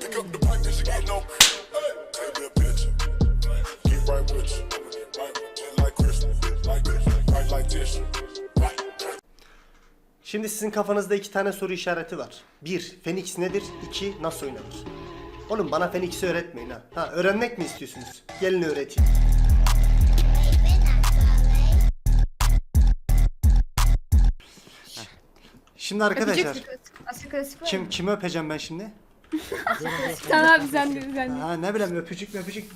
Pick up the pipe and she get no. Hey, take me a picture. Get right with you. Like Christmas. Like this. Right like this. Şimdi sizin kafanızda iki tane soru işareti var. Bir, Phoenix nedir? İki, nasıl oynanır? Oğlum bana Phoenix'i öğretmeyin ha. Ha öğrenmek mi istiyorsunuz? Gelin öğreteyim. Şimdi arkadaşlar Asıl klasik var kim mı? kimi öpeceğim ben şimdi? Sen abi sen de sen de. Ha ne bileyim öpücük öpücük.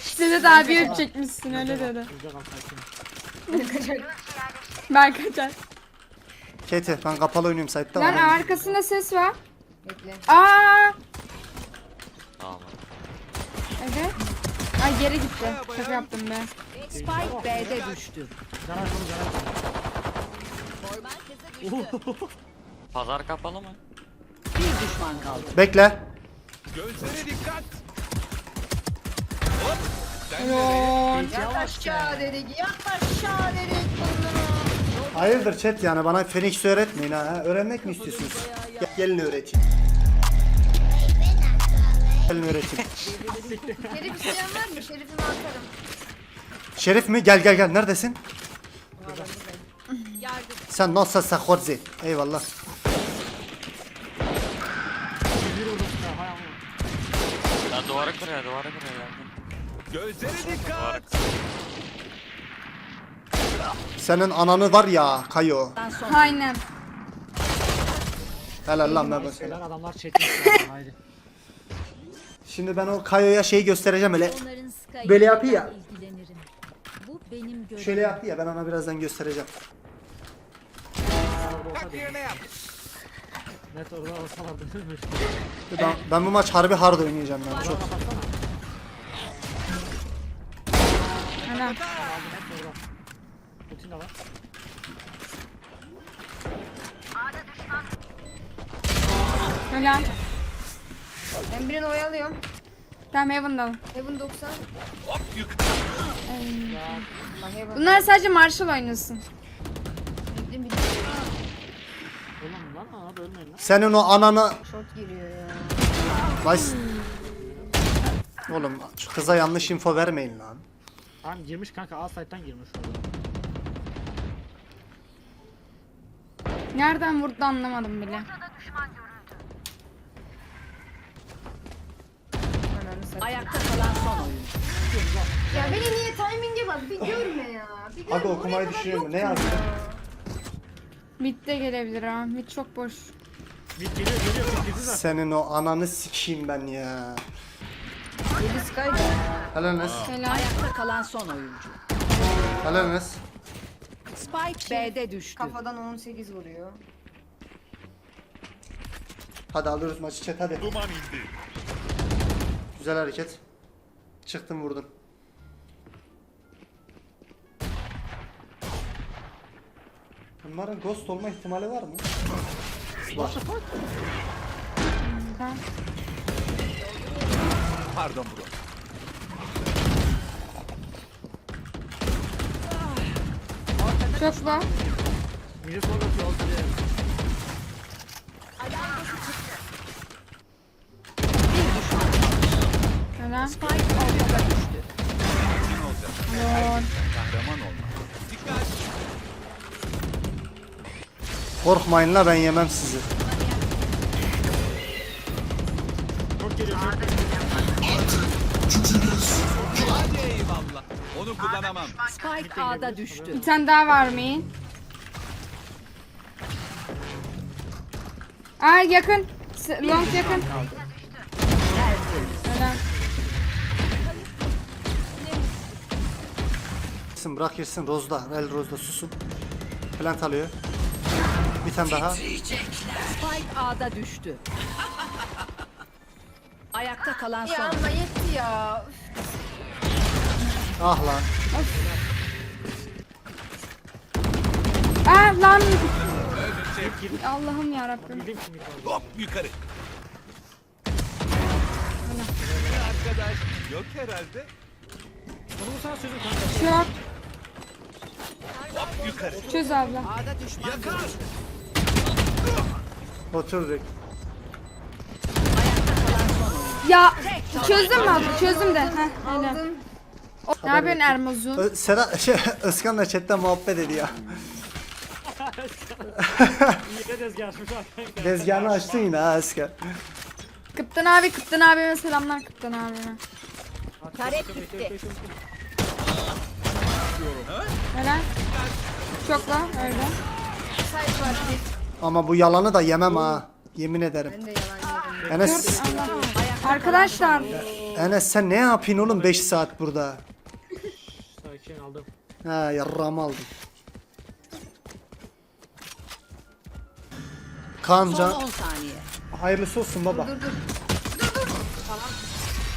Sedat abi öpecekmişsin öyle dedi. Ben kaçar. Kete ben kapalı oynuyorum site'da Lan var. arkasında ses var. Bekle. Aa! Tamam. Evet. Ay geri gitti. Şaka yaptım be. Spike B'de düştü. Pazar kapalı mı? Düşman kaldı. Bekle. Yat aşağı dedik. Yat aşağı dedik. Hayırdır chat yani bana Phoenix öğretmeyin ha. Öğrenmek mi istiyorsunuz? Gel- Gelin öğreteyim. Gelin öğreteyim. Şerif isteyen var mı? Şerifimi atarım. Şerif mi? Gel gel gel. Neredesin? Sen nasılsın Horzi? Eyvallah. Ya duvara kır ya duvara kır ya. yardım. Gözlere dikkat. Senin ananı var ya Kayo. Aynen. Helal lan ben Şeyler adamlar çekmiş ya. Haydi. Şimdi ben o Kayo'ya şeyi göstereceğim Sky'ı Böyle yapıyor ya. Bu benim. Şöyle yaptı ya ben ona birazdan göstereceğim. Yerine yap. Net orada olsalardı. Ben, ben bu maç harbi hard oynayacağım yani çok. Helal. Bütün de var. Helal. Ben birini oyalıyorum. Tamam Heaven'dalım. Heaven 90. Bak Heaven. Bunlar sadece Marshall oynasın. Oğlum lan abi ölmeyin lan. Senin o ananı... Short giriyor ya. Nice. Oğlum şu kıza yanlış info vermeyin lan. Tamam girmiş kanka A site'den girmiş orada. Nereden vurdu anlamadım bile. Ananı satayım. Ayakta kalan son oyuncu. Ya beni niye timing'e bak bir görme ya. Bir görme. Hadi okumayı düşünüyorum. Ne ya. yazdın? Mid de gelebilir ha. Mid çok boş. Mid geliyor geliyor mid girdi zaten. Senin o ananı sikeyim ben ya. Yedi Sky. Helal Enes. Helal. Ayakta kalan son oyuncu. Helal Enes. Spike B'de düştü. Kafadan 18 vuruyor. Hadi alıyoruz maçı chat hadi. Duman indi. Güzel hareket. Çıktın vurdun. Bunların ghost olma ihtimali var mı? Var. Tamam. Pardon bro. Çok var. Mid'e sonra diye. Helal. Kahraman olma. Dikkat. Korkmayın la ben yemem sizi. Onu kullanamam. Spike A'da düştü. Bir tane daha var mı? Aa yakın. S- Long yakın. Bırak girsin Rozda. El Rozda susun. Plant alıyor. Bir tane daha. Spike A'da düştü. Ayakta kalan son Ya ama yetti ya. Ah lan. Aa lan. Allah'ım ya Rabbim. Hop yukarı. Arkadaş yok herhalde. Onu bu sana sözüm kanka. Çok. Hop yukarı. Çöz abla. Yakar. Otur direkt. Ya çözdüm mü abi? Çözdüm de. Heh, öyle. Aldın. Ne yapıyorsun Ermuzun? Ö- Sera şey Özkan'la chatten muhabbet ediyor. İyi de tezgah açmış abi. Tezgahını açtın yine ha Özkan. Kıptan abi, Kıptan abime selamlar Kıptan abime. Taret gitti. Helal. Çok lan öyle. Sayt var. Ama bu yalanı da yemem ha. Yemin ederim. Ben de yalan yedim. Enes, Arkadaşlar Enes sen ne yapıyorsun oğlum 5 saat burada? Sakin aldım. Ha yarrağımı aldım. Kaan Son Can, 10 saniye. hayırlısı olsun baba. Dur dur. Dur dur.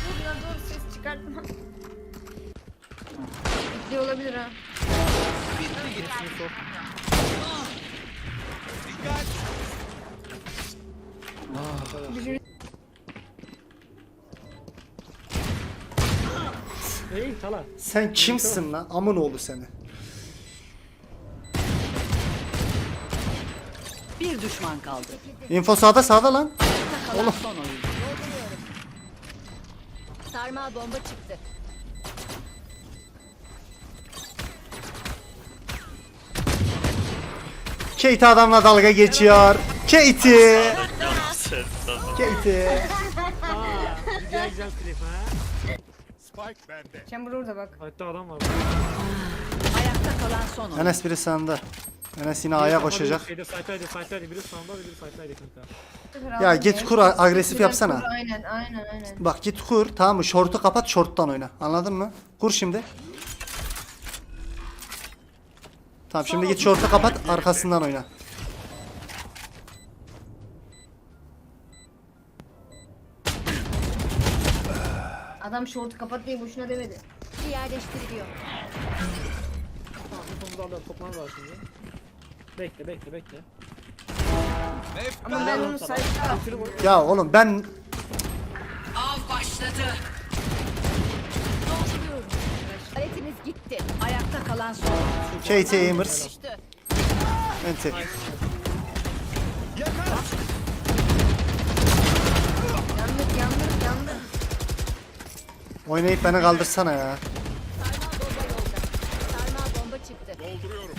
Dur ya dur ses çıkartma. Ciddi olabilir ha. İyi tala. Sen kimsin lan? Amın oğlu seni. Bir düşman kaldı. Info sağda sağda lan. Kalan son oyuncu. Sarmal bomba çıktı. Kate adamla dalga geçiyor. Katie. Katie. Aa, güzel güzel klip ha. Spike bende. Chamber orada bak. Hatta adam var. Ayakta kalan son. Enes biri sağında. Enes yine A'ya koşacak. Şeyde site'daydı site'daydı. Biri sağında biri site'daydı kanka. Ya git kur agresif yapsana. Aynen aynen aynen. Bak git kur tamam mı? Şortu kapat şorttan oyna. Anladın mı? Kur şimdi. Tamam şimdi git şortu kapat arkasından oyna. Adam şortu kapat diye boşuna demedi. Yerleştiriliyor. Tamam bu konuda alıyorum toplanır var şimdi. Bekle bekle bekle. Ama ben onu saytta Ya oğlum ben Av başladı. Aletimiz gitti. Ayakta kalan son. Katie Amers. Düştü. Enti. Oynayıp beni kaldırsana ya. Sarmal bomba yolda. Sarmal bomba çıktı. Dolduruyorum.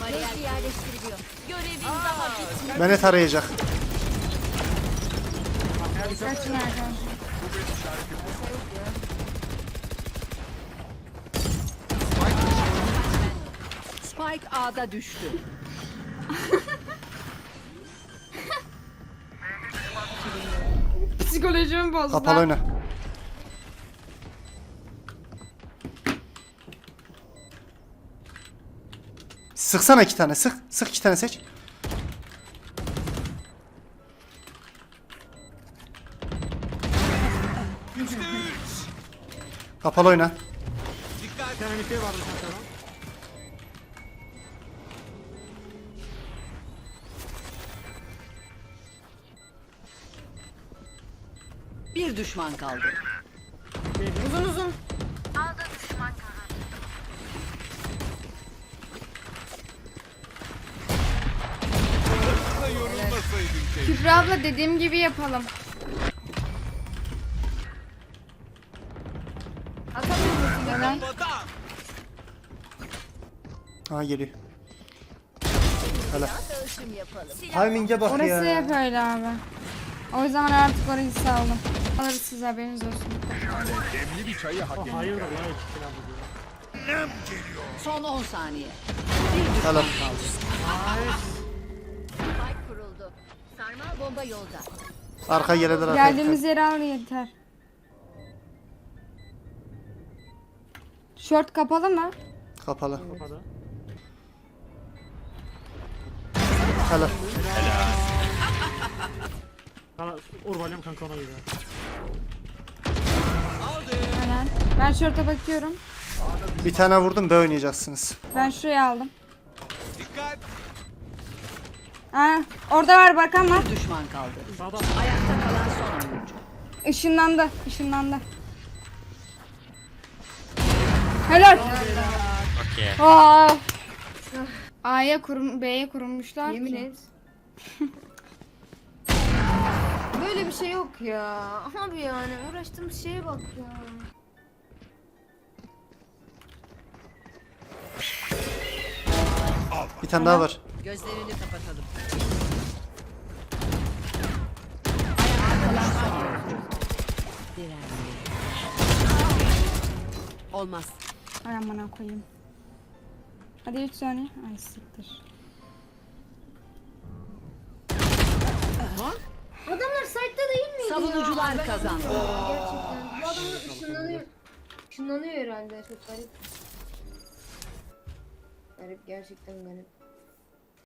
Bariyer yerleştiriliyor. Görevin daha bitmedi. Beni tarayacak. kaçın arkadaşlar. Spike A'da düştü. Psikolojimi bozdu. Kapalı oyna. Sıksana iki tane sık. Sık iki tane seç. Kapalı oyna. Bir tane şey vardı lan. Bir düşman kaldı. Uzun uzun. Da yorulmasaydın keşke. Kübra abla dediğim gibi yapalım. Atamıyorum. Helal. Ha geliyor. Hala. Timing'e bak Orası ya. hep öyle abi. O yüzden artık orayı saldım. Alırız siz haberiniz olsun. Demli bir çayı hak Oh, ediyor. hayırdır lan iki aldı diyor. Son 10 saniye. Hala. Spike kuruldu. Sarmal bomba yolda. Arka geledir arka. Geldiğimiz yeri al yeter. Short kapalı mı? Kapalı. Kapadı. Hala. Hala urbalıyorum kanka ona göre. Helal. Ben short'a bakıyorum. Bir tane vurdum B oynayacaksınız. Ben şuraya aldım. Dikkat. Ha, orada var bakan var. Bir düşman kaldı. Sağda. Ayakta kalan son oyuncu. Işınlandı. Işınlandı. Helal. Okey. Aa. A'ya kurum, B'ye kurulmuşlar. Yemin ki. et. Böyle bir şey yok ya. Abi yani uğraştığımız şeye bak ya. Bir tane daha var. Gözlerini kapatalım. Olmaz. Ay amına koyayım. Hadi 3 saniye. Ay siktir. Adamlar site'da değil miydi Savunucular kazandı. Gerçekten. Bu adamlar ışınlanıyor. Işınlanıyor herhalde. Çok garip. Garip gerçekten garip.